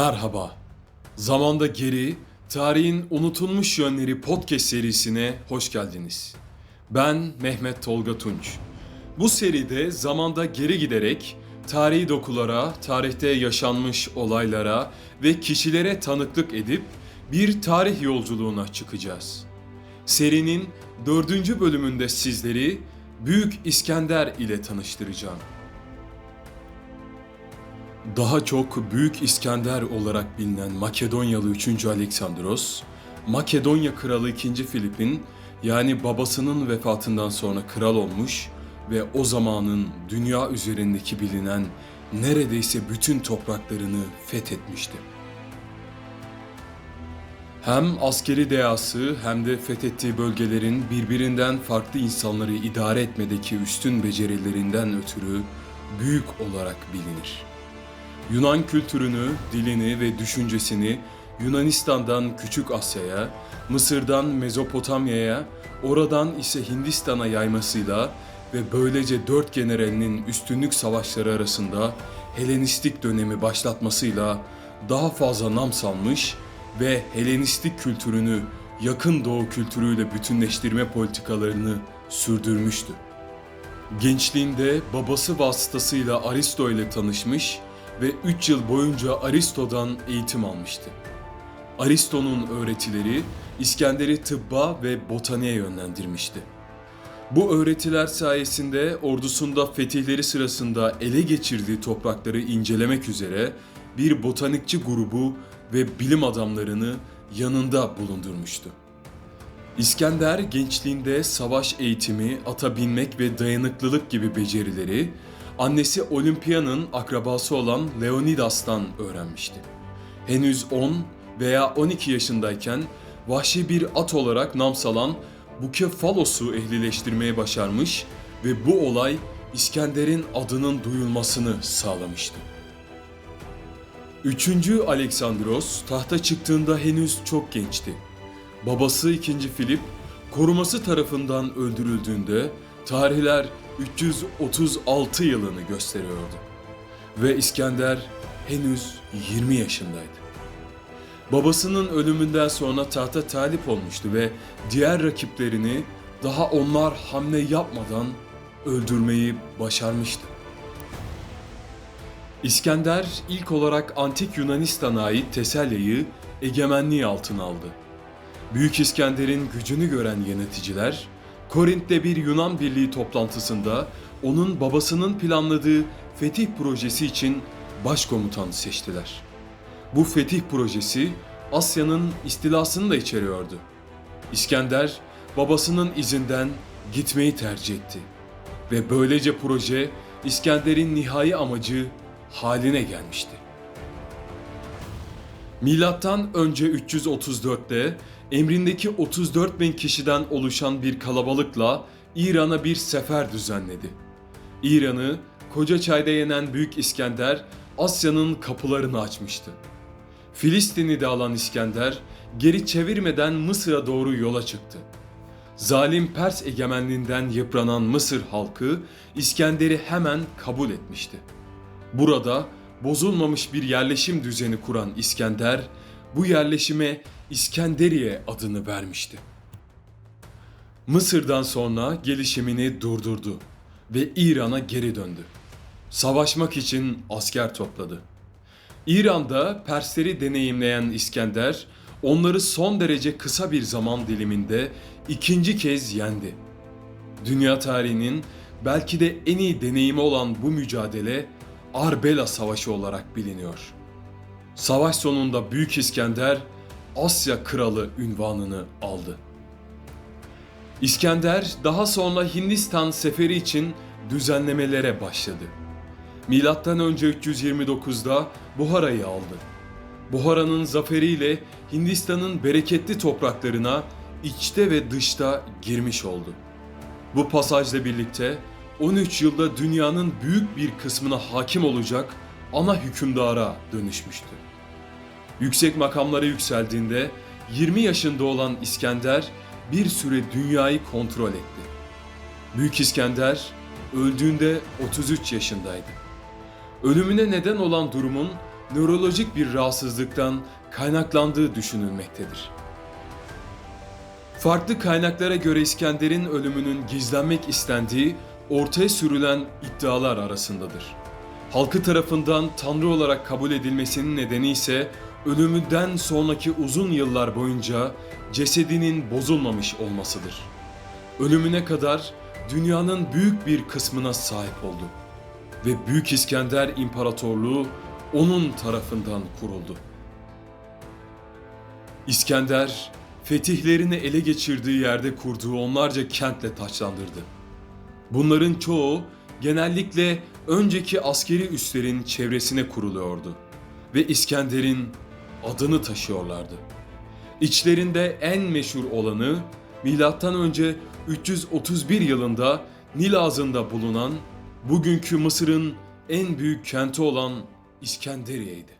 Merhaba. Zamanda Geri, Tarihin Unutulmuş Yönleri podcast serisine hoş geldiniz. Ben Mehmet Tolga Tunç. Bu seride zamanda geri giderek tarihi dokulara, tarihte yaşanmış olaylara ve kişilere tanıklık edip bir tarih yolculuğuna çıkacağız. Serinin dördüncü bölümünde sizleri Büyük İskender ile tanıştıracağım. Daha çok Büyük İskender olarak bilinen Makedonyalı 3. Aleksandros, Makedonya Kralı 2. Filip'in yani babasının vefatından sonra kral olmuş ve o zamanın dünya üzerindeki bilinen neredeyse bütün topraklarını fethetmişti. Hem askeri dehası hem de fethettiği bölgelerin birbirinden farklı insanları idare etmedeki üstün becerilerinden ötürü büyük olarak bilinir. Yunan kültürünü, dilini ve düşüncesini Yunanistan'dan Küçük Asya'ya, Mısır'dan Mezopotamya'ya, oradan ise Hindistan'a yaymasıyla ve böylece dört generalinin üstünlük savaşları arasında Helenistik dönemi başlatmasıyla daha fazla nam salmış ve Helenistik kültürünü yakın doğu kültürüyle bütünleştirme politikalarını sürdürmüştü. Gençliğinde babası vasıtasıyla Aristo ile tanışmış ve 3 yıl boyunca Aristo'dan eğitim almıştı. Aristo'nun öğretileri İskender'i tıbba ve botaniğe yönlendirmişti. Bu öğretiler sayesinde ordusunda fetihleri sırasında ele geçirdiği toprakları incelemek üzere bir botanikçi grubu ve bilim adamlarını yanında bulundurmuştu. İskender gençliğinde savaş eğitimi, ata binmek ve dayanıklılık gibi becerileri annesi Olimpiya'nın akrabası olan Leonidas'tan öğrenmişti. Henüz 10 veya 12 yaşındayken vahşi bir at olarak nam salan Bukefalos'u ehlileştirmeye başarmış ve bu olay İskender'in adının duyulmasını sağlamıştı. Üçüncü Aleksandros tahta çıktığında henüz çok gençti. Babası 2. Filip koruması tarafından öldürüldüğünde tarihler 336 yılını gösteriyordu. Ve İskender henüz 20 yaşındaydı. Babasının ölümünden sonra tahta talip olmuştu ve diğer rakiplerini daha onlar hamle yapmadan öldürmeyi başarmıştı. İskender ilk olarak antik Yunanistan'a ait Teselya'yı egemenliği altına aldı. Büyük İskender'in gücünü gören yöneticiler, Korint'te bir Yunan birliği toplantısında onun babasının planladığı fetih projesi için başkomutan seçtiler. Bu fetih projesi Asya'nın istilasını da içeriyordu. İskender babasının izinden gitmeyi tercih etti. Ve böylece proje İskender'in nihai amacı haline gelmişti. Milattan önce 334'te emrindeki 34 bin kişiden oluşan bir kalabalıkla İran'a bir sefer düzenledi. İran'ı Koca Çay'da yenen Büyük İskender Asya'nın kapılarını açmıştı. Filistin'i de alan İskender geri çevirmeden Mısır'a doğru yola çıktı. Zalim Pers egemenliğinden yıpranan Mısır halkı İskender'i hemen kabul etmişti. Burada bozulmamış bir yerleşim düzeni kuran İskender bu yerleşime İskenderiye adını vermişti. Mısır'dan sonra gelişimini durdurdu ve İran'a geri döndü. Savaşmak için asker topladı. İran'da Persleri deneyimleyen İskender onları son derece kısa bir zaman diliminde ikinci kez yendi. Dünya tarihinin belki de en iyi deneyimi olan bu mücadele Arbela Savaşı olarak biliniyor. Savaş sonunda Büyük İskender Asya Kralı ünvanını aldı. İskender daha sonra Hindistan seferi için düzenlemelere başladı. Milattan önce 329'da Buhara'yı aldı. Buhara'nın zaferiyle Hindistan'ın bereketli topraklarına içte ve dışta girmiş oldu. Bu pasajla birlikte 13 yılda dünyanın büyük bir kısmına hakim olacak ana hükümdara dönüşmüştü. Yüksek makamlara yükseldiğinde 20 yaşında olan İskender bir süre dünyayı kontrol etti. Büyük İskender öldüğünde 33 yaşındaydı. Ölümüne neden olan durumun nörolojik bir rahatsızlıktan kaynaklandığı düşünülmektedir. Farklı kaynaklara göre İskender'in ölümünün gizlenmek istendiği ortaya sürülen iddialar arasındadır. Halkı tarafından tanrı olarak kabul edilmesinin nedeni ise ölümünden sonraki uzun yıllar boyunca cesedinin bozulmamış olmasıdır. Ölümüne kadar dünyanın büyük bir kısmına sahip oldu ve Büyük İskender İmparatorluğu onun tarafından kuruldu. İskender, fetihlerini ele geçirdiği yerde kurduğu onlarca kentle taçlandırdı. Bunların çoğu genellikle önceki askeri üslerin çevresine kuruluyordu ve İskender'in adını taşıyorlardı. İçlerinde en meşhur olanı milattan önce 331 yılında Nil ağzında bulunan bugünkü Mısır'ın en büyük kenti olan İskenderiye'ydi.